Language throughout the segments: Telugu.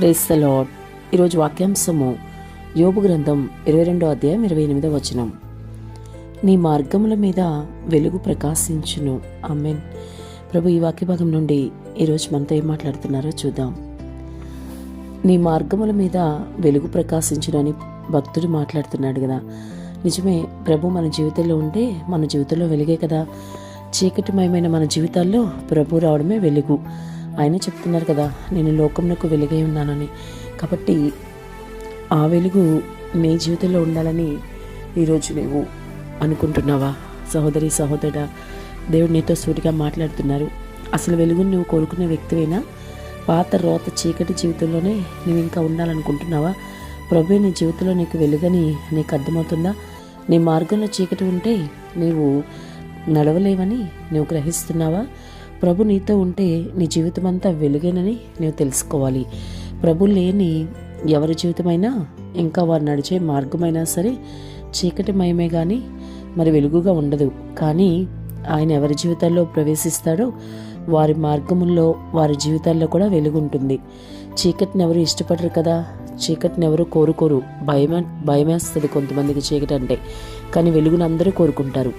ప్రేస్ ద లాడ్ ఈరోజు వాక్యాంశము యోబు గ్రంథం ఇరవై రెండో అధ్యాయం ఇరవై ఎనిమిదో వచనం. నీ మార్గముల మీద వెలుగు ప్రకాశించును. అమ్మెన్ ప్రభు ఈ వాక్య భాగం నుండి ఈరోజు మనతో ఏం మాట్లాడుతున్నారో చూద్దాం. నీ మార్గముల మీద వెలుగు ప్రకాశించును అని భక్తుడు మాట్లాడుతున్నాడు కదా. నిజమే ప్రభు మన జీవితంలో ఉంటే మన జీవితంలో వెలుగే కదా. చీకటిమయమైన మన జీవితాల్లో ప్రభు రావడమే వెలుగు. ఆయన చెప్తున్నారు కదా నేను లోకంలోకి వెలుగై ఉన్నానని. కాబట్టి ఆ వెలుగు నీ జీవితంలో ఉండాలని ఈరోజు నువ్వు అనుకుంటున్నావా? సహోదరి సహోదరుడా దేవుడు నీతో సూటిగా మాట్లాడుతున్నారు. అసలు వెలుగుని నువ్వు కోరుకునే వ్యక్తివైనా పాత రోత చీకటి జీవితంలోనే నువ్వు ఇంకా ఉండాలనుకుంటున్నావా? ప్రభు నీ జీవితంలో నీకు వెలుగని నీకు అర్థమవుతుందా? నీ మార్గంలో చీకటి ఉంటే నీవు నడవలేవని నువ్వు గ్రహిస్తున్నావా? ప్రభు నీతో ఉంటే నీ జీవితం అంతా వెలుగేనని నువ్వు తెలుసుకోవాలి. ప్రభు లేని ఎవరి జీవితమైనా ఇంకా వారు నడిచే మార్గమైనా సరే చీకటిమయమే కానీ మరి వెలుగుగా ఉండదు. కానీ ఆయన ఎవరి జీవితాల్లో ప్రవేశిస్తాడో వారి మార్గముల్లో వారి జీవితాల్లో కూడా వెలుగు ఉంటుంది చీకటిని ఎవరు ఇష్టపడరు కదా? చీకటిని ఎవరు కోరుకోరు. భయమే భయమేస్తుంది కొంతమందికి చీకటి అంటే. కానీ వెలుగును అందరూ కోరుకుంటారు.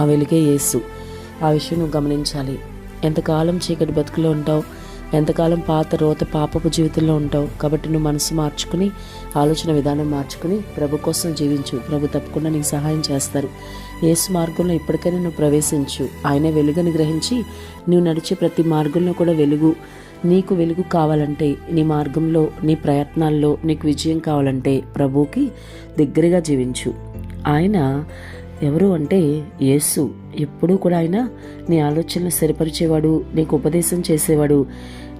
ఆ వెలుగే యేసు. ఆ విషయం నువ్వు గమనించాలి. ఎంతకాలం చీకటి బతుకులో ఉంటావు? ఎంతకాలం పాత రోత పాపపు జీవితంలో ఉంటావు? కాబట్టి నువ్వు మనసు మార్చుకుని ఆలోచన విధానం మార్చుకుని ప్రభు కోసం జీవించు. ప్రభు తప్పకుండా నీకు సహాయం చేస్తారు. ఏసు మార్గంలో ఇప్పటికైనా నువ్వు ప్రవేశించు. ఆయనే వెలుగుని గ్రహించి నువ్వు నడిచే ప్రతి మార్గంలో కూడా వెలుగు. నీకు వెలుగు కావాలంటే నీ మార్గంలో నీ ప్రయత్నాల్లో నీకు విజయం కావాలంటే ప్రభువుకి దగ్గరగా జీవించు. ఆయన ఎవరు అంటే యేసు. ఎప్పుడూ కూడా ఆయన నీ ఆలోచనలు సరిపరిచేవాడు నీకు ఉపదేశం చేసేవాడు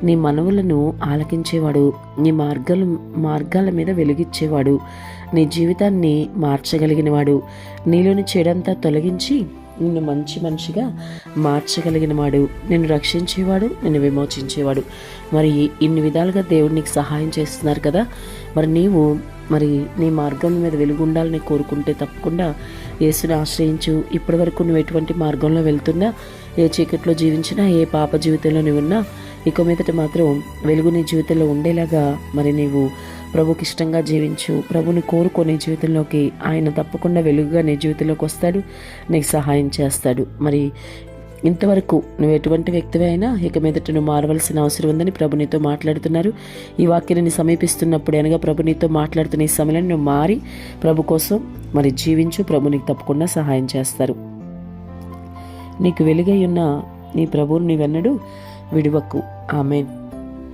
నీ మనవులను ఆలకించేవాడు నీ మార్గాల మార్గాల మీద వెలిగిచ్చేవాడు నీ జీవితాన్ని మార్చగలిగినవాడు నీలోని చెడంతా తొలగించి నిన్ను మంచి మనిషిగా మార్చగలిగిన వాడు నిన్ను రక్షించేవాడు నిన్ను విమోచించేవాడు. మరి ఇన్ని విధాలుగా దేవుడు నీకు సహాయం చేస్తున్నారు కదా. మరి నీవు మరి నీ మార్గం మీద వెలుగుండాలని కోరుకుంటే తప్పకుండా యేసుని ఆశ్రయించు. ఇప్పటి వరకు నువ్వు ఎటువంటి మార్గంలో వెళ్తున్నా ఏ చీకట్లో జీవించినా ఏ పాప జీవితంలో నువ్వు ఉన్నా ఇక మీదట మాత్రం వెలుగు నీ జీవితంలో ఉండేలాగా మరి నీవు ప్రభుకి ఇష్టంగా జీవించు. ప్రభుని కోరుకొని జీవితంలోకి ఆయన తప్పకుండా వెలుగుగా నీ జీవితంలోకి వస్తాడు. నీకు సహాయం చేస్తాడు. మరి ఇంతవరకు నువ్వు ఎటువంటి వ్యక్తివే అయినా ఇక మీదట నువ్వు మారవలసిన అవసరం ఉందని ప్రభు నీతో మాట్లాడుతున్నారు. ఈ వాక్యాన్ని సమీపిస్తున్నప్పుడు అనగా ప్రభు నీతో మాట్లాడుతున్న ఈ సమయంలో నువ్వు మారి ప్రభు కోసం మరి జీవించు. ప్రభు నీకు తప్పకుండా సహాయం చేస్తారు. నీకు వెలుగై ఉన్న నీ ప్రభువుని వెన్నడు విడివక్కు ఆమెన్.